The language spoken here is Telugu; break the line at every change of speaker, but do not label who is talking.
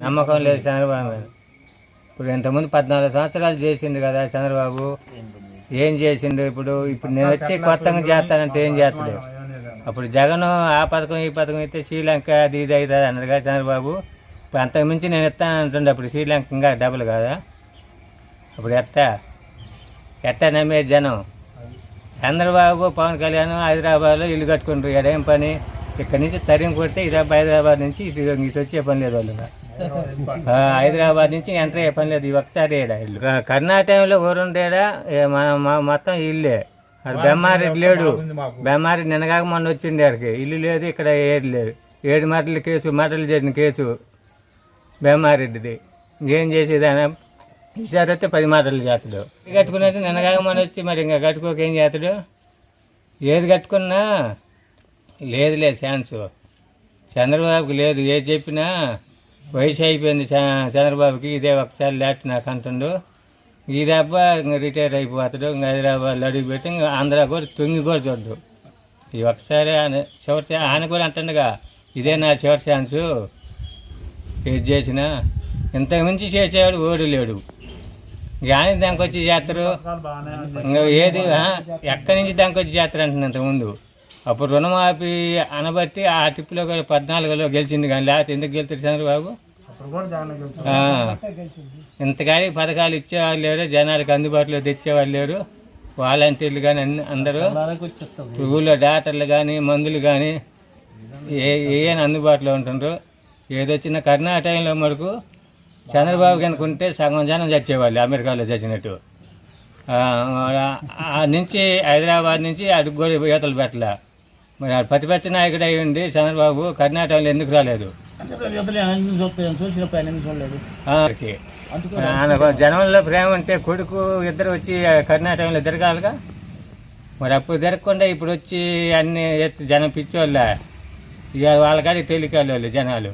నమ్మకం లేదు చంద్రబాబు మీద. ఇప్పుడు ఇంతకుముందు పద్నాలుగు సంవత్సరాలు చేసిండు కదా చంద్రబాబు. ఏం చేసిండు ఇప్పుడు? ఇప్పుడు నేను వచ్చి కొత్తగా చేస్తానంటే ఏం చేస్తలేదు అప్పుడు జగన్ ఆ పథకం ఈ పథకం అయితే శ్రీలంక అది ఇది అవుతుంది అన్నది కదా చంద్రబాబు. ఇప్పుడు అంతకు మించి నేను ఇస్తాను అంటుండే అప్పుడు శ్రీలంక ఇంకా డబ్బులు కదా? అప్పుడు ఎట్టా ఎట్టా నమ్మేది జనం. చంద్రబాబు పవన్ కళ్యాణ్ హైదరాబాద్లో ఇల్లు కట్టుకుంటారు. ఏం పని? ఇక్కడి నుంచి తరిమి కొడితే ఇది హైదరాబాద్ నుంచి ఇటు ఇటు వచ్చే పని లేదు వాళ్ళు. హైదరాబాద్ నుంచి ఎంటర్ అయ్యే పని లేదు. ఈ ఒకసారి ఏడా ఇల్లు? కర్ణాటకలో ఊరుండేడా మొత్తం ఇల్లే. బెమ్మారెడ్డి లేడు. బెమ్మారెడ్డి నిన్నగాక మొన్న వచ్చింది ఆడికి. ఇల్లు లేదు ఇక్కడ ఏది లేదు. ఏడు మటల కేసు మటలు చేసిన కేసు బెమ్మారెడ్డిది ఇంకేం చేసేది ఆయన? ఈసారి వస్తే పది మాటలు చేస్తాడు. ఇది కట్టుకున్నట్టు నిన్నగాక మొన్న వచ్చి మరి ఇంకా కట్టుకోక ఏం చేస్తాడు? ఏది కట్టుకున్నా? లేదులే లేదు ఛాన్స్. చంద్రబాబుకి లేదు. ఏది చెప్పినా వయసు అయిపోయింది చంద్రబాబుకి. ఇదే ఒకసారి లేట్ నాకు అంటుండు. ఈ దెబ్బ ఇంక రిటైర్ అయిపోతాడు. ఇంక హైదరాబాద్లో అడుగు పెట్టి ఇంక ఆంధ్ర కూడా తొంగి కూడా చూడ్డు. ఈ ఒకసారి ఆయన చివరి ఛా- ఆయన కూడా అంటుండగా ఇదే నా చివరి ఛాన్సు. ఏది చేసినా ఇంతకు మించి చేసేవాడు ఓడి లేడు. కానీ దానికి వచ్చి చేస్తారు. ఇంకా ఏది ఎక్కడి నుంచి దానికి వచ్చి చేస్తారు అంటున్నా ఇంతకుముందు అప్పుడు రుణమాఫీ అనబట్టి ఆ టిప్పులో పద్నాలుగులో గెలిచింది కానీ లేకపోతే ఎందుకు గెలుతాడు చంద్రబాబు? ఇంతకాడి పథకాలు ఇచ్చేవాళ్ళు లేరు జనాలకు అందుబాటులో తెచ్చేవాళ్ళు లేరు. వాలంటీర్లు కానీ అన్ని అందరూ ఊళ్ళో డాక్టర్లు కానీ మందులు కానీ ఏ ఏ అందుబాటులో ఉంటుండ్రు. ఏదొచ్చిన కర్ణాటకలో మటుకు చంద్రబాబు కనుక ఉంటే సగం జనం చచ్చేవాళ్ళు అమెరికాలో చచ్చినట్టు. నుంచి హైదరాబాద్ నుంచి అడుగు కూడా యువతలు పెట్టల. మరి ఆ ప్రతిపక్ష నాయకుడు అయి ఉండి చంద్రబాబు కర్ణాటకలో ఎందుకు రాలేదు? జనంలో ప్రేమ ఉంటే కొడుకు ఇద్దరు వచ్చి కర్ణాటకలో తిరగాలిగా మరి అప్పుడు తిరగకుండా ఇప్పుడు వచ్చి అన్ని ఎత్తు జనం పిచ్చోళ్ళ. ఇక వాళ్ళకాడికి తేలిక వాళ్ళు జనాలు.